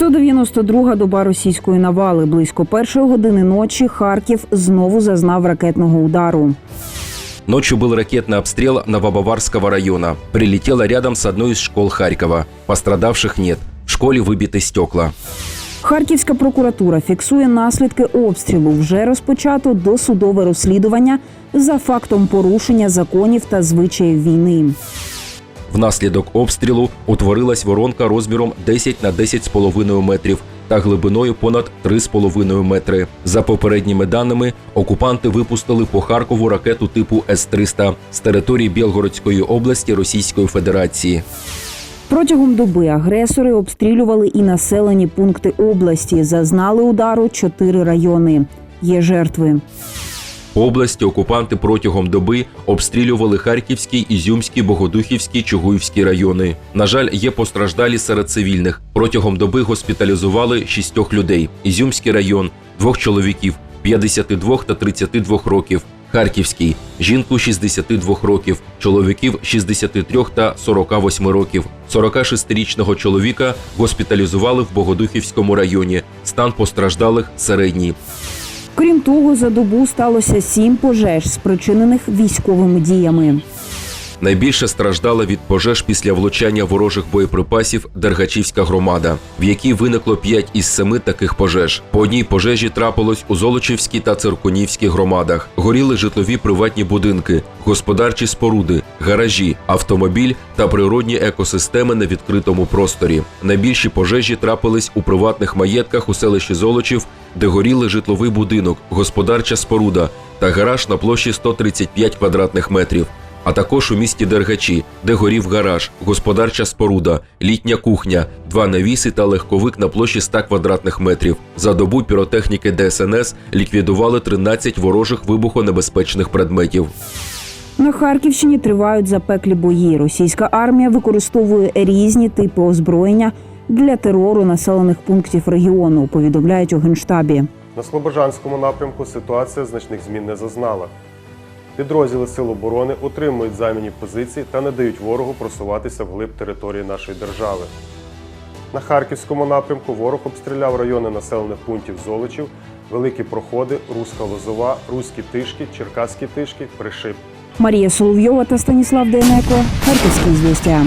192-га доба російської навали. Близько першої години ночі Харків знову зазнав ракетного удару. Ночью был ракетный обстрел Новобаварского района. Прилетело рядом с одной из школ Харькова. Пострадавших нет. В школе выбиты стекла. Харківська прокуратура фіксує наслідки обстрілу. Вже розпочато досудове розслідування за фактом порушення законів та звичаїв війни. Внаслідок обстрілу утворилась воронка розміром 10 на 10,5 метрів та глибиною понад 3,5 метри. За попередніми даними, окупанти випустили по Харкову ракету типу С-300 з території Білгородської області Російської Федерації. Протягом доби агресори обстрілювали і населені пункти області. Зазнали удару чотири райони. Є жертви. Області окупанти протягом доби обстрілювали Харківський, Ізюмський, Богодухівський, Чугуївський райони. На жаль, є постраждалі серед цивільних. Протягом доби госпіталізували шістьох людей. Ізюмський район, двох чоловіків 52 та 32 років. Харківський жінку 62 років, чоловіків 63 та 48 років. 46-річного чоловіка госпіталізували в Богодухівському районі. Стан постраждалих середній. Крім того, за добу сталося сім пожеж, спричинених військовими діями. Найбільше страждала від пожеж після влучання ворожих боєприпасів Дергачівська громада, в якій виникло 5 із 7 таких пожеж. По одній пожежі трапилось у Золочівській та Циркунівській громадах. Горіли житлові приватні будинки, господарчі споруди, гаражі, автомобіль та природні екосистеми на відкритому просторі. Найбільші пожежі трапились у приватних маєтках у селищі Золочів, де горіли житловий будинок, господарча споруда та гараж на площі 135 квадратних метрів а також у місті Дергачі, де горів гараж, господарча споруда, літня кухня, два навіси та легковик на площі 100 квадратних метрів. За добу піротехніки ДСНС ліквідували 13 ворожих вибухонебезпечних предметів. На Харківщині тривають запеклі бої. Російська армія використовує різні типи озброєння для терору населених пунктів регіону. Повідомляють у генштабі. На Слобожанському напрямку ситуація значних змін не зазнала. Підрозділи Сил оборони утримують займані позиції та не дають ворогу просуватися вглиб території нашої держави. На Харківському напрямку ворог обстріляв райони населених пунктів Золочів, Великі Проходи, Руська Лозова, Руські Тишки, Черкаські Тишки, Пришип. Марія Соловйова та Станіслав Дейнеко. Харківські звістя.